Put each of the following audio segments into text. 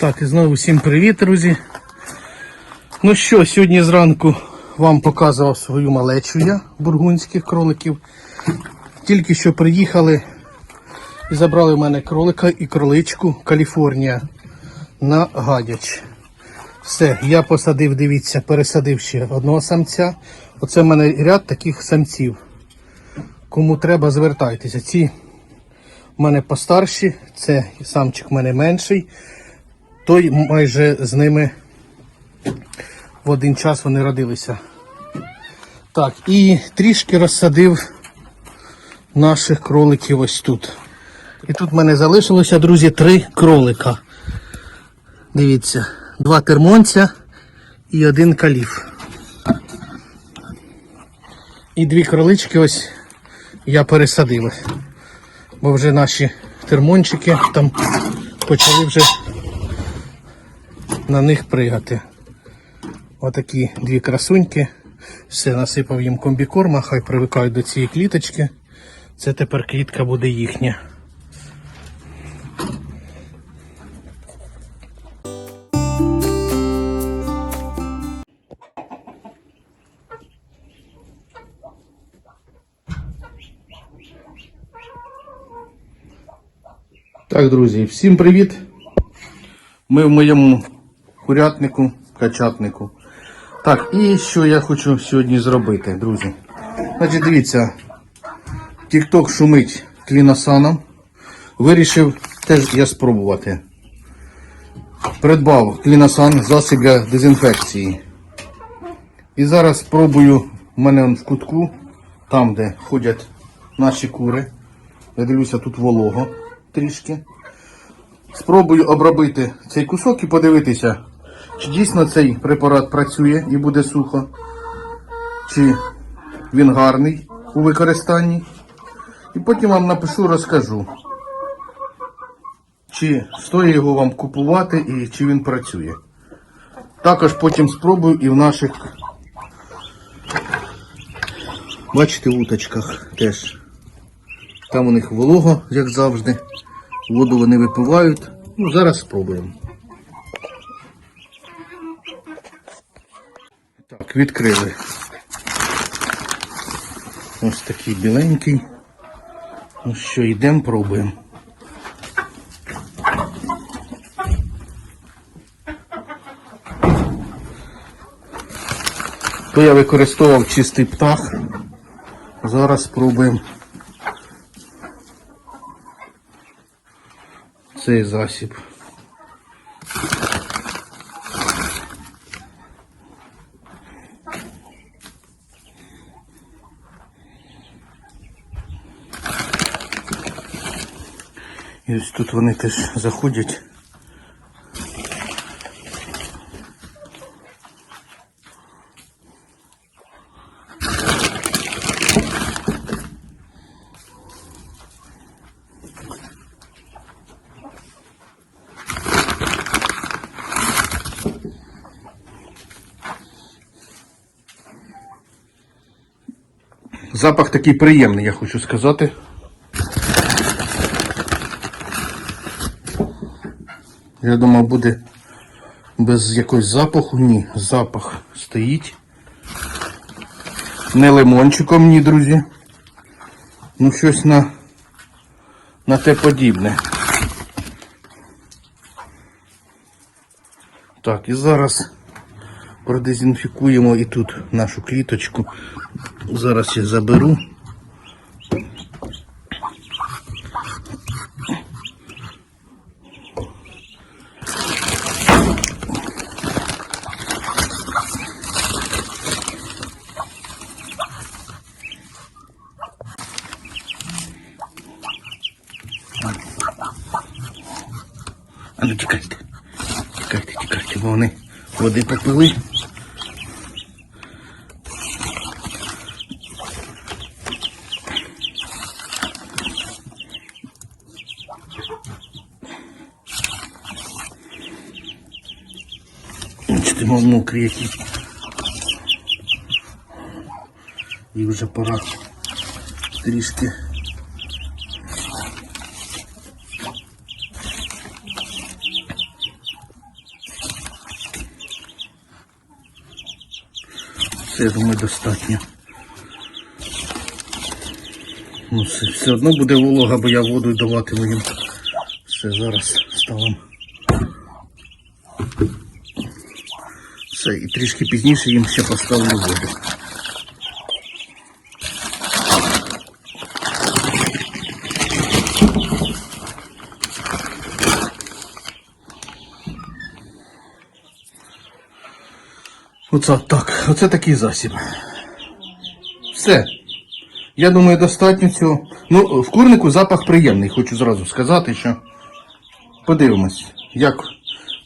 Так, і знову всім привіт, друзі. Ну що, сьогодні зранку вам показував свою малечу я, бургунських кроликів. Тільки що приїхали і забрали в мене кролика і кроличку Каліфорнія на гадяч. Все, я посадив, дивіться, пересадив ще одного самця. Оце в мене ряд таких самців. Кому треба, звертайтеся. Ці в мене постарші, це самчик в мене менший. Той майже з ними в один час вони родилися. Так, і трішки розсадив наших кроликів ось тут. І тут в мене залишилося, друзі, три кролика. Дивіться, два термонця і один каліф. І дві кролички ось я пересадив. Бо вже наші термончики там почали вже на них пригати. Отакі дві красуньки. Все, насипав їм комбікорма, хай привикають до цієї кліточки. Це тепер клітка буде їхня. Так, друзі, всім привіт! Ми в моєму курятнику, качатнику. Так, і що я хочу сьогодні зробити, друзі. Значить, дивіться, TikTok шумить кліносаном. Вирішив теж я спробувати. Придбав кліносан засіб для дезінфекції. І зараз спробую в мене в кутку, там де ходять наші кури. Я дивлюся, тут волого трішки. Спробую обробити цей кусок і подивитися, чи дійсно цей препарат працює і буде сухо, чи він гарний у використанні. І потім вам напишу, розкажу, чи стоїть його вам купувати і чи він працює. Також потім спробую і в наших, бачите, уточках теж. Там у них волого, як завжди. Воду вони випивають. Ну, зараз спробуємо. Так, відкрили. Ось такий біленький. Ну що, йдемо, пробуємо. То я використовував чистий птах. Зараз спробуємо цей засіб. І ось тут вони теж заходять. Запах такий приємний, я хочу сказати. Я думав, буде без якогось запаху. Ні, запах стоїть. Не лимончиком, ні, друзі. Ну, щось на, на те подібне. Так, і зараз продезінфікуємо і тут нашу кліточку. Зараз я заберу. А ну тікайте. Тікайте, тікайте, бо вони води попили. Бачите, мов мокрі які. І вже пора трішки. Це, я думаю, достатньо. Ну, все, все одно буде волога, бо я воду даватиму їм. Все, зараз ставимо. Все, і трішки пізніше їм ще поставлю воду. Оце так. Оце такий засіб. Все. Я думаю, достатньо цього. Ну, в курнику запах приємний, хочу зразу сказати, що подивимось, як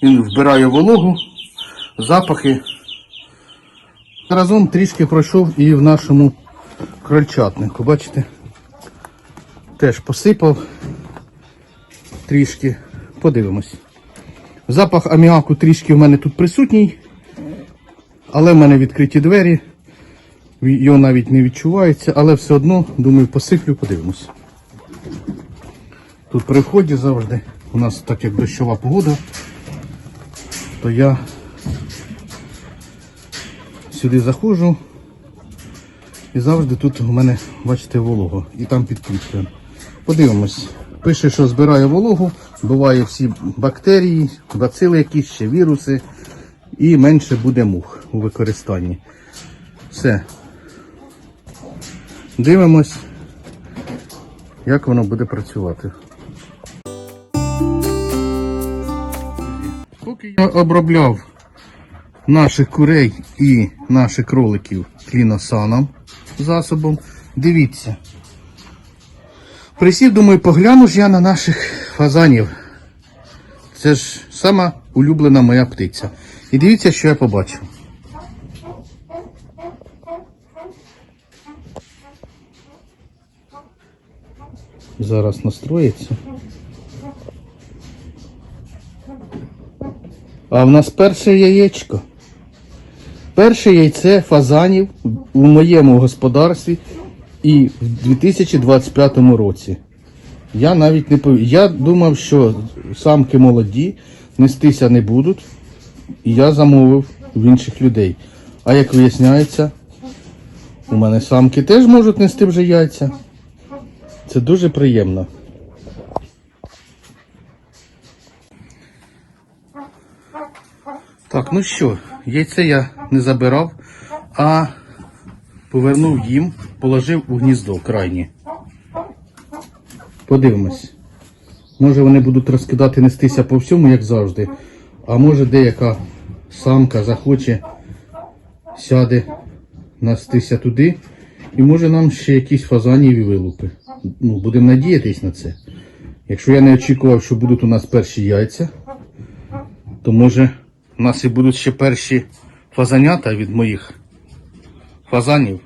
він вбирає вологу, запахи. Разом трішки пройшов і в нашому крольчатнику. Бачите? Теж посипав трішки. Подивимось. Запах аміаку трішки в мене тут присутній. Але в мене відкриті двері. Його навіть не відчувається, але все одно, думаю, посиплю, подивимось. Тут при вході завжди, у нас так як дощова погода, то я сюди заходжу і завжди тут у мене, бачите, волого. І там підкріплюю. Подивимось. Пише, що збирає вологу, вбиває всі бактерії, бацили якісь ще віруси і менше буде мух у використанні. Все. Дивимось, як воно буде працювати. Поки я обробляв наших курей і наших кроликів кліносаном засобом, дивіться. Присів, думаю, погляну ж я на наших фазанів. Це ж сама улюблена моя птиця. І дивіться, що я побачив. Зараз настроїться. А в нас перше яєчко. Перше яйце фазанів у моєму господарстві і в 2025 році. Я навіть не пов... Я думав, що самки молоді нестися не будуть. І я замовив в інших людей. А як виясняється, у мене самки теж можуть нести вже яйця. Це дуже приємно. Так, ну що, яйце я не забирав, а повернув їм, положив у гніздо крайнє. Подивимось. Може вони будуть розкидати нестися по всьому, як завжди. А може деяка самка захоче, сяде настися туди. І може нам ще якісь фазаніві вилупи. Ну, будемо надіятись на це. Якщо я не очікував, що будуть у нас перші яйця, то може у нас і будуть ще перші фазанята від моїх фазанів.